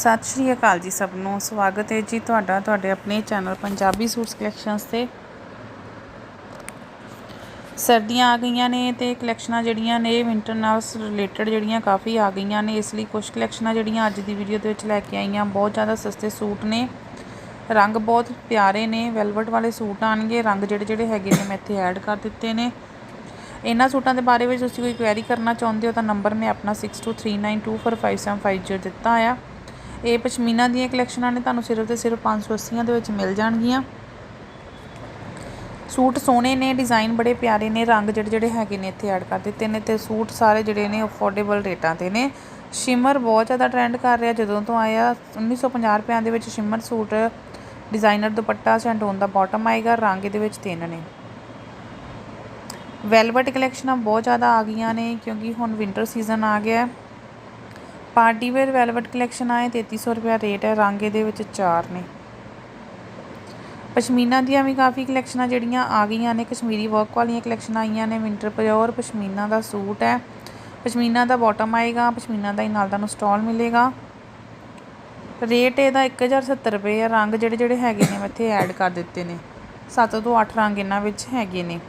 ਸਤਿ ਸ਼੍ਰੀ ਅਕਾਲ ਜੀ ਸਭ ਨੂੰ। ਸਵਾਗਤ ਹੈ ਜੀ ਤੁਹਾਡਾ, ਤੁਹਾਡੇ ਆਪਣੇ ਚੈਨਲ ਪੰਜਾਬੀ ਸੂਟਸ ਕਲੈਕਸ਼ਨਸ ਤੇ। ਸਰਦੀਆਂ ਆ ਗਈਆਂ ਨੇ ਤੇ ਕਲੈਕਸ਼ਨਾਂ ਜਿਹੜੀਆਂ ਨੇ ਵਿੰਟਰ ਨਾਲ ਰਿਲੇਟਡ ਜਿਹੜੀਆਂ ਕਾਫੀ ਆ ਗਈਆਂ ਨੇ, ਇਸ ਲਈ ਕੁਝ ਕਲੈਕਸ਼ਨਾਂ ਜਿਹੜੀਆਂ ਅੱਜ ਦੀ ਵੀਡੀਓ ਦੇ ਵਿੱਚ ਲੈ ਕੇ ਆਈਆਂ, ਬਹੁਤ ਜ਼ਿਆਦਾ ਸਸਤੇ ਸੂਟ ਨੇ। ਰੰਗ ਬਹੁਤ ਪਿਆਰੇ ਨੇ ਵੈਲਵਟ ਵਾਲੇ ਸੂਟ ਆਣਗੇ, ਰੰਗ ਜਿਹੜੇ ਜਿਹੜੇ ਹੈਗੇ ਨੇ ਮੈਂ ਇੱਥੇ ਐਡ ਕਰ ਦਿੱਤੇ ਨੇ। ਇਹਨਾਂ ਸੂਟਾਂ ਦੇ ਬਾਰੇ ਵਿੱਚ ਤੁਸੀਂ ਕੋਈ ਕੁਐਰੀ ਕਰਨਾ ਚਾਹੁੰਦੇ ਹੋ ਤਾਂ ਨੰਬਰ ਮੈਂ ਆਪਣਾ 6239245750 ਦਿੱਤਾ ਆ। ਇਹ ਪਸ਼ਮੀਨਾ ਦੀਆਂ ਕਲੈਕਸ਼ਨਾਂ ਨੇ ਤੁਹਾਨੂੰ ਸਿਰਫ ਤੇ ਸਿਰਫ 580 ਦੇ ਵਿੱਚ ਮਿਲ ਜਾਣਗੀਆਂ। ਸੂਟ ਸੋਹਣੇ ਨੇ, ਡਿਜ਼ਾਈਨ ਬੜੇ ਪਿਆਰੇ ਨੇ, ਰੰਗ ਜਿਹੜੇ ਜਿਹੜੇ ਹੈਗੇ ਨੇ ਇੱਥੇ ਐਡ ਕਰ ਦਿੱਤੇ ਨੇ ਤੇ ਸੂਟ ਸਾਰੇ ਜਿਹੜੇ ਨੇ ਅਫੋਰਡੇਬਲ ਰੇਟਾਂ ਤੇ ਨੇ। ਸ਼ਿਮਰ ਬਹੁਤ ਜ਼ਿਆਦਾ ਟ੍ਰੈਂਡ ਕਰ ਰਿਹਾ, ਜਦੋਂ ਤੋਂ ਆਇਆ 1950 ਰੁਪਿਆਂ ਦੇ ਵਿੱਚ ਸ਼ਿਮਰ ਸੂਟ ਡਿਜ਼ਾਈਨਰ ਦੁਪੱਟਾ, ਸੈਂਡੋਨ ਦਾ ਬਾਟਮ ਆਏਗਾ, ਰੰਗ ਇਹਦੇ ਵਿੱਚ ਤਿੰਨ ਨੇ। ਵੈਲਵਟ ਕਲੈਕਸ਼ਨਾਂ ਬਹੁਤ ਜ਼ਿਆਦਾ ਆ ਗਈਆਂ ਨੇ, ਕਿਉਂਕਿ ਹੁਣ ਵਿੰਟਰ ਸੀਜ਼ਨ ਆ ਗਿਆ। ਪਾਰਟੀ ਵੇਅਰ ਵੈਲਵਟ ਕਲੈਕਸ਼ਨ ਆਏ 3300 ਰੁਪਿਆ ਰੇਟ ਹੈ, ਰੰਗ ਇਹਦੇ ਵਿੱਚ ਚਾਰ ਨੇ। ਪਸ਼ਮੀਨਾ ਦੀਆਂ ਵੀ ਕਾਫੀ ਕਲੈਕਸ਼ਨਾਂ ਜਿਹੜੀਆਂ ਆ ਗਈਆਂ ਨੇ, ਕਸ਼ਮੀਰੀ ਵਰਕ ਵਾਲੀਆਂ ਕਲੈਕਸ਼ਨਾਂ ਆਈਆਂ ਨੇ, ਵਿੰਟਰ ਪਿਓਰ, ਪਸ਼ਮੀਨਾ ਦਾ ਸੂਟ ਹੈ। ਪਸ਼ਮੀਨਾ ਦਾ ਬਾਟਮ ਆਏਗਾ, ਪਸ਼ਮੀਨਾ ਦਾ ਹੀ ਨਾਲ ਤੁਹਾਨੂੰ ਸਟਾਲ ਮਿਲੇਗਾ। ਰੇਟ ਇਹਦਾ 1070 ਰੁਪਏ ਆ ਰੰਗ ਜਿਹੜੇ ਜਿਹੜੇ ਹੈਗੇ ਨੇ, ਮੈਂ ਇੱਥੇ ਐਡ ਕਰ ਦਿੱਤੇ ਨੇ। 7 ਤੋਂ 8 ਰੰਗ ਇਹਨਾਂ ਵਿੱਚ ਹੈਗੇ ਨੇ।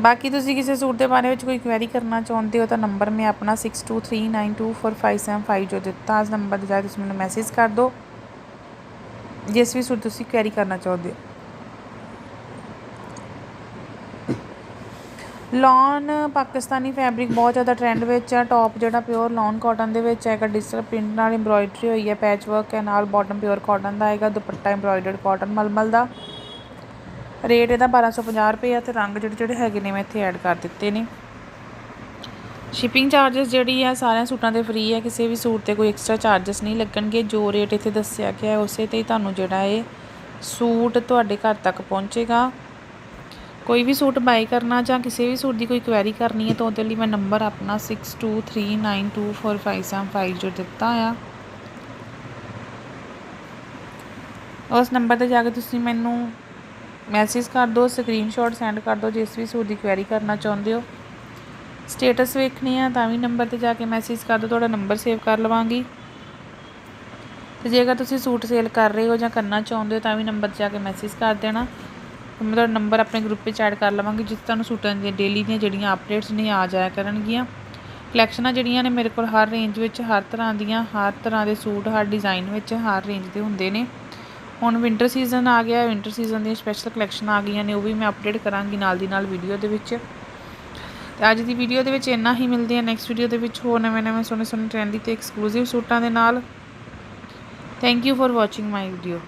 ਬਾਕੀ ਤੁਸੀਂ ਕਿਸੇ ਸੂਟ ਦੇ ਬਾਰੇ ਵਿੱਚ ਕੋਈ ਕੁਐਰੀ ਕਰਨਾ ਚਾਹੁੰਦੇ ਹੋ ਤਾਂ ਨੰਬਰ ਮੈਂ ਆਪਣਾ 6239245750 ਜੋ ਦਿੱਤਾ ਇਸ ਨੰਬਰ ਤੇ ਜਾ ਕੇ ਤੁਸੀਂ ਮੈਨੂੰ ਮੈਸੇਜ ਕਰ ਦਿਓ। ਜਿਸ ਵੀ ਸੂਟ ਤੁਸੀਂ ਕੁਐਰੀ ਕਰਨਾ ਚਾਹੁੰਦੇ ਹੋ। ਲੌਨ ਪਾਕਿਸਤਾਨੀ ਫੈਬਰਿਕ ਬਹੁਤ ਜ਼ਿਆਦਾ ਟ੍ਰੈਂਡ ਵਿੱਚ ਆ ਟੌਪ ਜਿਹੜਾ ਪਿਓਰ ਲੌਨ ਕਾਟਨ ਦੇ ਵਿੱਚ ਹੈਗਾ ਡਿਜੀਟਲ ਪ੍ਰਿੰਟ ਨਾਲ ਐਮਬ੍ਰੋਇਡਰੀ ਹੋਈ ਹੈ ਪੈਚ ਵਰਕ ਹੈ, ਨਾਲ ਬਾਟਮ ਪਿਓਰ ਕਾਟਨ ਦਾ ਆਏਗਾ ਦੁਪੱਟਾ ਐਮਬ੍ਰੋਇਡਰਡ ਕਾਟਨ ਮਲਮਲ ਦਾ। ਰੇਟ ਇਹਦਾ 1250 ਰੁਪਏ ਆ ਤੇ ਰੰਗ ਜਿਹੜੇ ਜਿਹੜੇ ਹੈਗੇ ਨੇ ਮੈਂ ਇੱਥੇ ਐਡ ਕਰ ਦਿੱਤੇ ਨੇ। ਸ਼ਿਪਿੰਗ ਚਾਰजेस ਜਿਹੜੀ ਆ, ਸਾਰਿਆਂ ਸੂਟਾਂ ਤੇ ਫ੍ਰੀ ਆ, ਕਿਸੇ ਵੀ ਸੂਟ ਤੇ ਕੋਈ ਐਕਸਟਰਾ ਚਾਰजेस ਨਹੀਂ ਲੱਗਣਗੇ। ਜੋ ਰੇਟ ਇੱਥੇ ਦੱਸਿਆ ਗਿਆ ਹੈ, ਉਸੇ ਤੇ ਹੀ ਤੁਹਾਨੂੰ ਜਿਹੜਾ ਇਹ ਸੂਟ ਤੁਹਾਡੇ ਘਰ ਤੱਕ ਪਹੁੰਚੇਗਾ। ਕੋਈ ਵੀ ਸੂਟ ਬਾਈ ਕਰਨਾ ਜਾਂ ਕਿਸੇ ਵੀ ਸੂਟ ਦੀ ਕੋਈ ਕੁਐਰੀ ਕਰਨੀ ਹੈ, ਤਾਂ ਉਹਦੇ ਲਈ ਮੈਂ ਨੰਬਰ ਆਪਣਾ 6239244575 ਜੋ ਦਿੱਤਾ ਆ। ਉਸ ਨੰਬਰ ਤੇ ਜਾ ਕੇ ਤੁਸੀਂ ਮੈਨੂੰ ਮੈਸੇਜ ਕਰ ਦਿਓ ਸਕਰੀਨਸ਼ਾਟ ਸੈਂਡ ਕਰ ਦਿਓ, ਜਿਸ ਵੀ ਸੂਟ ਦੀ ਕੁਐਰੀ ਕਰਨਾ ਚਾਹੁੰਦੇ ਹੋ। ਸਟੇਟਸ ਵੇਖਣੀ ਆ, ਤਾਂ ਵੀ ਨੰਬਰ ਤੇ ਜਾ ਕੇ ਮੈਸੇਜ ਕਰ ਦਿਓ, ਤੁਹਾਡਾ ਨੰਬਰ ਸੇਵ ਕਰ ਲਵਾਂਗੀ। ਤੇ ਜੇਕਰ ਤੁਸੀਂ ਸੂਟ ਸੇਲ ਕਰ ਰਹੇ ਹੋ ਜਾਂ ਕਰਨਾ ਚਾਹੁੰਦੇ ਹੋ, ਤਾਂ ਵੀ ਨੰਬਰ 'ਤੇ ਜਾ ਕੇ ਮੈਸੇਜ ਕਰ ਦੇਣਾ। ਮੈਂ ਤੁਹਾਡਾ ਨੰਬਰ ਆਪਣੇ ਗਰੁੱਪ ਵਿੱਚ ਐਡ ਕਰ ਲਵਾਂਗੀ ਜਿਸ ਤੁਹਾਨੂੰ ਸੂਟਾਂ ਦੀਆਂ ਡੇਲੀ ਦੀਆਂ ਜਿਹੜੀਆਂ ਅਪਡੇਟਸ ਨੇ, ਆ ਜਾਇਆ ਕਰਨਗੀਆਂ। ਕਲੈਕਸ਼ਨਾਂ ਜਿਹੜੀਆਂ ਨੇ, ਮੇਰੇ ਕੋਲ ਹਰ ਰੇਂਜ ਵਿੱਚ, ਹਰ ਤਰ੍ਹਾਂ ਦੀਆਂ, ਹਰ ਤਰ੍ਹਾਂ ਦੇ ਸੂਟ, ਹਰ ਡਿਜ਼ਾਈਨ ਵਿੱਚ, ਹਰ ਰੇਂਜ ਦੇ ਹੁੰਦੇ ਨੇ। ਹੁਣ ਵਿੰਟਰ ਸੀਜ਼ਨ ਆ ਗਿਆ ਵਿੰਟਰ ਸੀਜ਼ਨ ਦੀਆਂ ਸਪੈਸ਼ਲ ਕਲੈਕਸ਼ਨ ਆ ਗਈਆਂ ਨੇ, ਉਹ ਵੀ ਮੈਂ ਅਪਡੇਟ ਕਰਾਂਗੀ ਨਾਲ ਦੀ ਨਾਲ ਵੀਡੀਓ ਦੇ ਵਿੱਚ। ਤੇ ਅੱਜ ਦੀ ਵੀਡੀਓ ਦੇ ਵਿੱਚ ਇੰਨਾ ਹੀ, ਮਿਲਦੇ ਆ ਨੈਕਸਟ ਵੀਡੀਓ ਦੇ ਵਿੱਚ ਹੋਰ ਨਵੇਂ ਨਵੇਂ ਸੋਹਣੇ ਸੋਹਣੇ ਟ੍ਰੈਂਡੀ ਤੇ ਐਕਸਕਲੂਸਿਵ ਸੂਟਾਂ ਦੇ ਨਾਲ। Thank you for watching my video